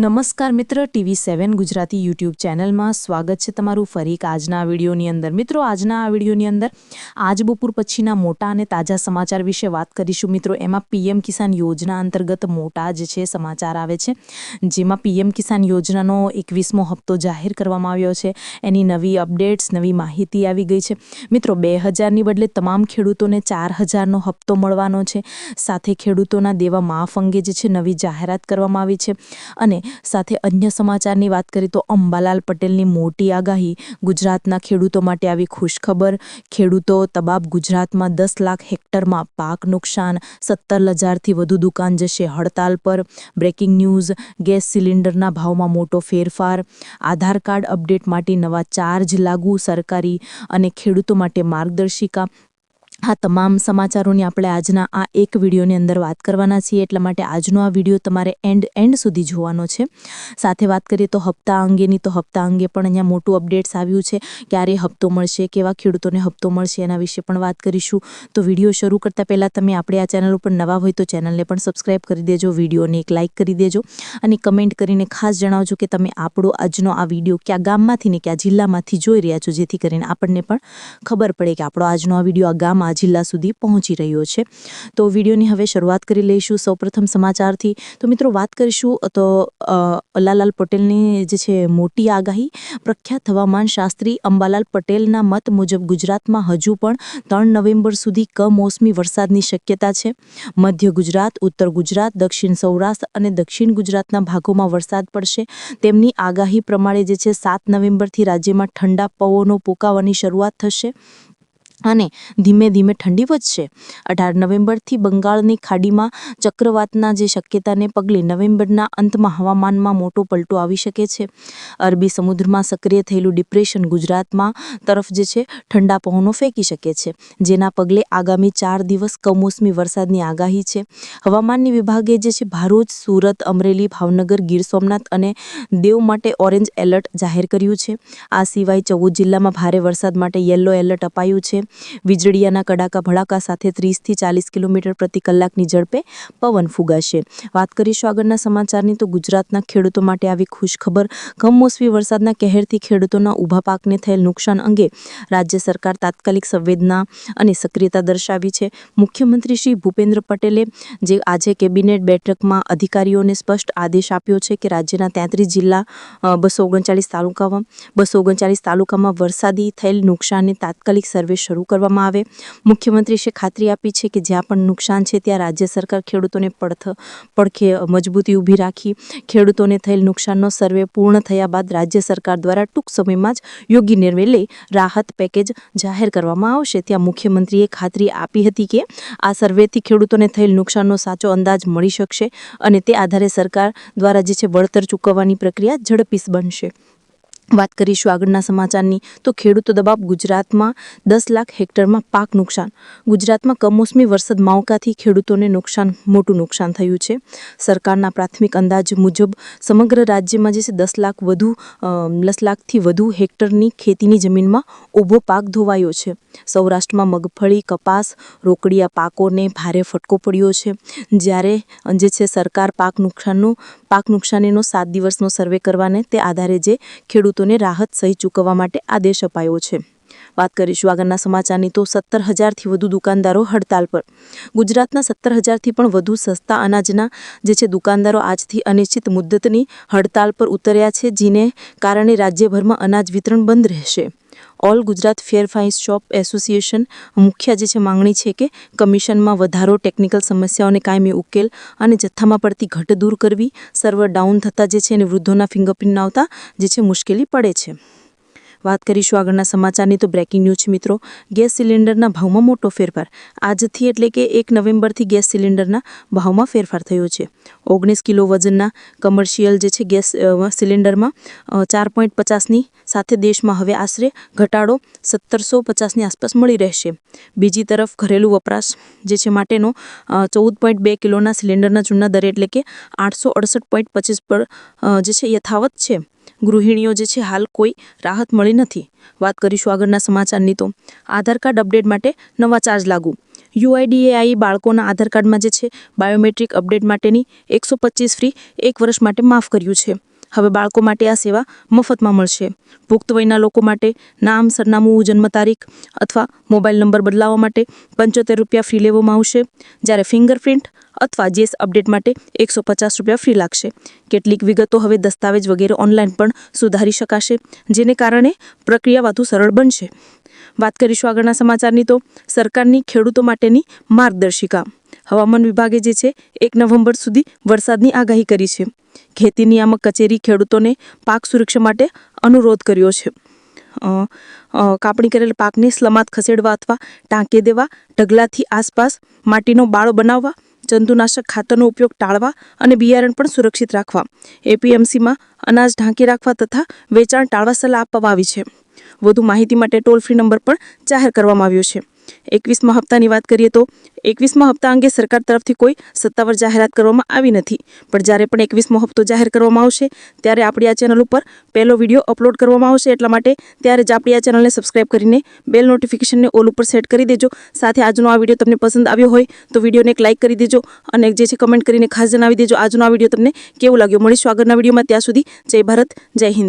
નમસ્કાર મિત્ર, ટીવી સેવન ગુજરાતી યુટ્યુબ ચેનલમાં સ્વાગત છે તમારું ફરી એક આજના વિડીયોની અંદર. મિત્રો, આજના આ વિડીયોની અંદર આજ બપોર પછીના મોટા અને તાજા સમાચાર વિશે વાત કરીશું. મિત્રો, એમાં પીએમ કિસાન યોજના અંતર્ગત મોટા જે છે સમાચાર આવે છે, જેમાં પીએમ કિસાન યોજનાનો એકવીસમો હપ્તો જાહેર કરવામાં આવ્યો છે. એની નવી અપડેટ્સ, નવી માહિતી આવી ગઈ છે. મિત્રો, બે હજારની બદલે તમામ ખેડૂતોને ચાર હજારનો હપ્તો મળવાનો છે. સાથે ખેડૂતોના દેવા માફ અંગે જે છે નવી જાહેરાત કરવામાં આવી છે. અને સાથે અન્ય સમાચારની વાત કરીએ તો અંબાલાલ પટેલની મોટી આગાહી ગુજરાતના ખેડૂતો માટે આવી ખુશખબર. ખેડૂતો તબાબ ગુજરાતમાં દસ લાખ હેક્ટરમાં પાક નુકસાન, સત્તર હજારથી વધુ દુકાન જશે હડતાલ પર. બ્રેકિંગ ન્યૂઝ, ગેસ સિલિન્ડરના ભાવમાં મોટો ફેરફાર. આધાર કાર્ડ અપડેટ માટે નવા ચાર્જ લાગુ, સરકારી અને ખેડૂતો માટે માર્ગદર્શિકા. આ તમામ સમાચારોની આપણે આજના આ એક વિડીયોની અંદર વાત કરવાના છીએ. એટલા માટે આજનો આ વીડિયો તમારે એન્ડ એન્ડ સુધી જોવાનો છે. સાથે વાત કરીએ તો હપ્તા અંગેની, તો હપ્તા અંગે પણ અહીંયા મોટું અપડેટ્સ આવ્યું છે. ક્યારે હપ્તો મળશે, કેવા ખેડૂતોને હપ્તો મળશે એના વિશે પણ વાત કરીશું. તો વીડિયો શરૂ કરતાં પહેલાં તમે આપણે આ ચેનલ ઉપર નવા હોય તો ચેનલને પણ સબસ્ક્રાઈબ કરી દેજો, વિડીયોને એક લાઇક કરી દેજો અને કમેન્ટ કરીને ખાસ જણાવજો કે તમે આપણો આજનો આ વીડિયો ક્યાં ગામમાંથી ને ક્યાં જિલ્લામાંથી જોઈ રહ્યા છો, જેથી કરીને આપણને પણ ખબર પડે કે આપણો આજનો આ વીડિયો આ ગામ આ જિલ્લા સુધી પહોંચી રહ્યો છે. તો વિડીયોની હવે શરૂઆત કરી લઈશું સૌપ્રથમ સમાચારથી. તો મિત્રો વાત કરીશું, તો અલ્લાલાલ પટેલની જે છે મોટી આગાહી, પ્રખ્યાત હવામાન શાસ્ત્રી અંબાલાલ પટેલના મત મુજબ ગુજરાતમાં હજુ પણ ત્રણ નવેમ્બર સુધી કમોસમી વરસાદની શક્યતા છે. મધ્ય ગુજરાત, ઉત્તર ગુજરાત, દક્ષિણ સૌરાષ્ટ્ર અને દક્ષિણ ગુજરાતના ભાગોમાં વરસાદ પડશે. તેમની આગાહી પ્રમાણે જે છે સાત નવેમ્બરથી રાજ્યમાં ઠંડા પવનો પોકાવાની શરૂઆત થશે. અને ધીમે ધીમે ઠંડી વધશે. અઢાર નવેમ્બરથી બંગાળની ખાડીમાં ચક્રવાતના જે શક્યતાને પગલે નવેમ્બરના અંતમાં હવામાનમાં મોટો પલટો આવી શકે છે. અરબી સમુદ્રમાં સક્રિય થયેલું ડિપ્રેશન ગુજરાતમાં તરફ જે છે, ઠંડા પવનો ફેંકી શકે છે. જેના પગલે આગામી ચાર દિવસ કમોસમી વરસાદની આગાહી છે. હવામાનની વિભાગે જે છે ભરૂચ સુરત, અમરેલી, ભાવનગર, ગીર સોમનાથ અને દેવ માટે ઓરેન્જ એલર્ટ જાહેર કર્યું છે. આ સિવાય ચૌદ જિલ્લામાં ભારે વરસાદ માટે યલો એલર્ટ અપાયું છે. વીજળીયાના કડાકા ભડાકા સાથે ત્રીસથી ચાલીસ કિલોમીટર પ્રતિ કલાકની ઝડપે પવન ફૂગાશે. વાત કરીશું આગળના સમાચારની, તો ગુજરાતના ખેડૂતો માટે આવી ખુશખબર. કમોસમી વરસાદના કહેરથી ખેડૂતોના ઊભા પાકને થયેલ નુકસાન અંગે રાજ્ય સરકાર તાત્કાલિક સંવેદના અને સક્રિયતા દર્શાવી છે. મુખ્યમંત્રી શ્રી ભૂપેન્દ્ર પટેલે જે આજે કેબિનેટ બેઠકમાં અધિકારીઓને સ્પષ્ટ આદેશ આપ્યો છે કે રાજ્યના તેત્રીસ જિલ્લા બસો ઓગણચાલીસ તાલુકામાં, બસો ઓગણચાલીસ તાલુકામાં વરસાદી થયેલ નુકસાનને તાત્કાલિક સર્વે શરૂ કરવામાં આવે. મુખ્યમંત્રીશ્રીએ ખાતરી આપી છે કે જ્યાં પણ નુકસાન છે ત્યાં રાજ્ય સરકાર ખેડૂતોને પડથ, પડખે મજબૂતી ઊભી રાખી. ખેડૂતોને થયેલ નુકસાનનો સર્વે પૂર્ણ થયા બાદ રાજ્ય સરકાર દ્વારા ટૂંક સમયમાં જ યોગ્ય નિર્ણય લઈ રાહત પેકેજ જાહેર કરવામાં આવશે. ત્યાં મુખ્યમંત્રીએ ખાતરી આપી હતી કે આ સર્વેથી ખેડૂતોને થયેલ નુકસાનનો સાચો અંદાજ મળી શકશે અને તે આધારે સરકાર દ્વારા જે છે, વળતર ચૂકવવાની પ્રક્રિયા ઝડપી બનશે. વાત કરીશું આગળના સમાચારની, તો ખેડૂતો દબાવ ગુજરાતમાં દસ લાખ હેક્ટરમાં પાક નુકસાન. ગુજરાતમાં કમોસમી વરસાદ માવકાથી ખેડૂતોને નુકસાન, મોટું નુકસાન થયું છે. સરકારના પ્રાથમિક અંદાજ મુજબ સમગ્ર રાજ્યમાં જે છે દસ લાખ વધુ દસ લાખથી વધુ હેક્ટરની ખેતીની જમીનમાં ઊભો પાક ધોવાયો છે. સૌરાષ્ટ્રમાં મગફળી, કપાસ, રોકડિયા પાકોને ભારે ફટકો પડ્યો છે. જ્યારે જે છે સરકાર પાક નુકસાનનું, પાક નુકસાનીનો સાત દિવસનો સર્વે કરવાને તે આધારે જે ખેડૂતોને રાહત સહી ચૂકવવા માટે આદેશ અપાયો છે. વાત કરીશું આગળના સમાચારની તો સત્તર હજારથી વધુ દુકાનદારો હડતાલ પર. ગુજરાતના સત્તર હજારથી પણ વધુ સસ્તા અનાજના જે છે દુકાનદારો આજથી અનિશ્ચિત મુદ્દતની હડતાલ પર ઉતર્યા છે, જેને કારણે રાજ્યભરમાં અનાજ વિતરણ બંધ રહેશે. All Gujarat fair price shop association મુખ્ય જે છે માંગણી છે કે કમિશનમાં વધારો ટેકનિકલ સમસ્યાઓને કાયમી ઉકેલ અને જથ્થામાં પડતી ઘટ દૂર કરવી સર્વર ડાઉન થતાં જે છે અને વૃદ્ધોના ફિંગરપ્રિન્ટ આવતા જે છે મુશ્કેલી પડે છે. વાત કરીશું આગળના સમાચારની તો બ્રેકિંગ ન્યૂઝ મિત્રો. ગેસ સિલિન્ડરના ભાવમાં મોટો ફેરફાર. આજથી એટલે કે એક નવેમ્બરથી ગેસ સિલિન્ડરના ભાવમાં ફેરફાર થયો છે. ઓગણીસ કિલો વજનના કમર્શિયલ જે છે ગેસ સિલિન્ડરમાં ચાર પોઈન્ટ પચાસની સાથે દેશમાં હવે આશરે ઘટાડો સત્તરસો પચાસની આસપાસ મળી રહેશે. બીજી તરફ ઘરેલું વપરાશ જે છે માટેનો ચૌદ પોઈન્ટ બે કિલોના સિલિન્ડરના ચૂના દરે એટલે કે આઠસો અડસઠ પોઈન્ટ પચીસ પર જે છે યથાવત છે. ગૃહિણીઓ જે છે, હાલ કોઈ રાહત મળી નથી. વાત કરીશું આગળના સમાચારની તો. આધાર કાર્ડ અપડેટ માટે નવા ચાર્જ લાગુ. યુઆઈડીએઆઈ બાળકોના આધાર કાર્ડમાં જે છે, બાયોમેટ્રિક અપડેટ માટેની એકસો પચીસ ફ્રી એક વર્ષ માટે માફ કર્યું છે. હવે બાળકો માટે આ સેવા મફતમાં મળશે. પુખ્ત વયના લોકો માટે નામ, સરનામું, જન્મ તારીખ અથવા મોબાઈલ નંબર બદલાવવા માટે પંચોતેર રૂપિયા ફ્રી લેવામાં આવશે. જ્યારે ફિંગરપ્રિન્ટ અથવા જેસ અપડેટ માટે એકસો પચાસ રૂપિયા ફ્રી લાગશે. કેટલીક વિગતો હવે દસ્તાવેજ વગેરે ઓનલાઈન પણ સુધારી શકાશે, જેને કારણે પ્રક્રિયા વધુ સરળ બનશે. વાત કરીશું આગળના સમાચારની તો સરકારની ખેડૂતો માટેની માર્ગદર્શિકા. હવામાન વિભાગે જે છે, એક નવેમ્બર સુધી વરસાદની આગાહી કરી છે. ખેતી નિયામક કચેરી ખેડૂતોને પાક સુરક્ષા માટે અનુરોધ કર્યો છે. કાપણી કરેલ પાકને સ્લમાત ખસેડવા અથવા ટાંકી દેવા, ઢગલાથી આસપાસ માટીનો બાળો બનાવવા, જંતુનાશક ખાતરનો ઉપયોગ ટાળવા અને બિયારણ પણ સુરક્ષિત રાખવા. એપીએમસીમાં અનાજ ઢાંકી રાખવા તથા વેચાણ ટાળવા સલાહ આપવામાં આવી છે. વધુ માહિતી માટે ટોલ ફ્રી નંબર પણ જાહેર કરવામાં આવ્યો છે. એકવીસમા હપ્તાની વાત કરીએ તો એકવીસમા હપ્તા અંગે સરકાર તરફથી કોઈ સત્તાવાર જાહેરાત કરવામાં આવી નથી. પણ જ્યારે પણ એકવીસમો હપ્તો જાહેર કરવામાં આવશે, ત્યારે આપણી આ ચેનલ ઉપર પહેલો વીડિયો અપલોડ કરવામાં આવશે. એટલા માટે ત્યારે જ આપણી આ ચેનલને સબસ્ક્રાઇબ કરીને બેલ નોટિફિકેશનને ઓલ ઉપર સેટ કરી દેજો. સાથે આજનો આ વીડિયો તમને પસંદ આવ્યો હોય, તો વિડીયોને એક લાઇક કરી દેજો અને જે છે કમેન્ટ કરીને ખાસ જણાવી દેજો. આજનો આ વીડિયો તમને કેવું લાગ્યો? મળીશું આગળના વિડીયોમાં. ત્યાં સુધી જય ભારત, જય હિન્દ.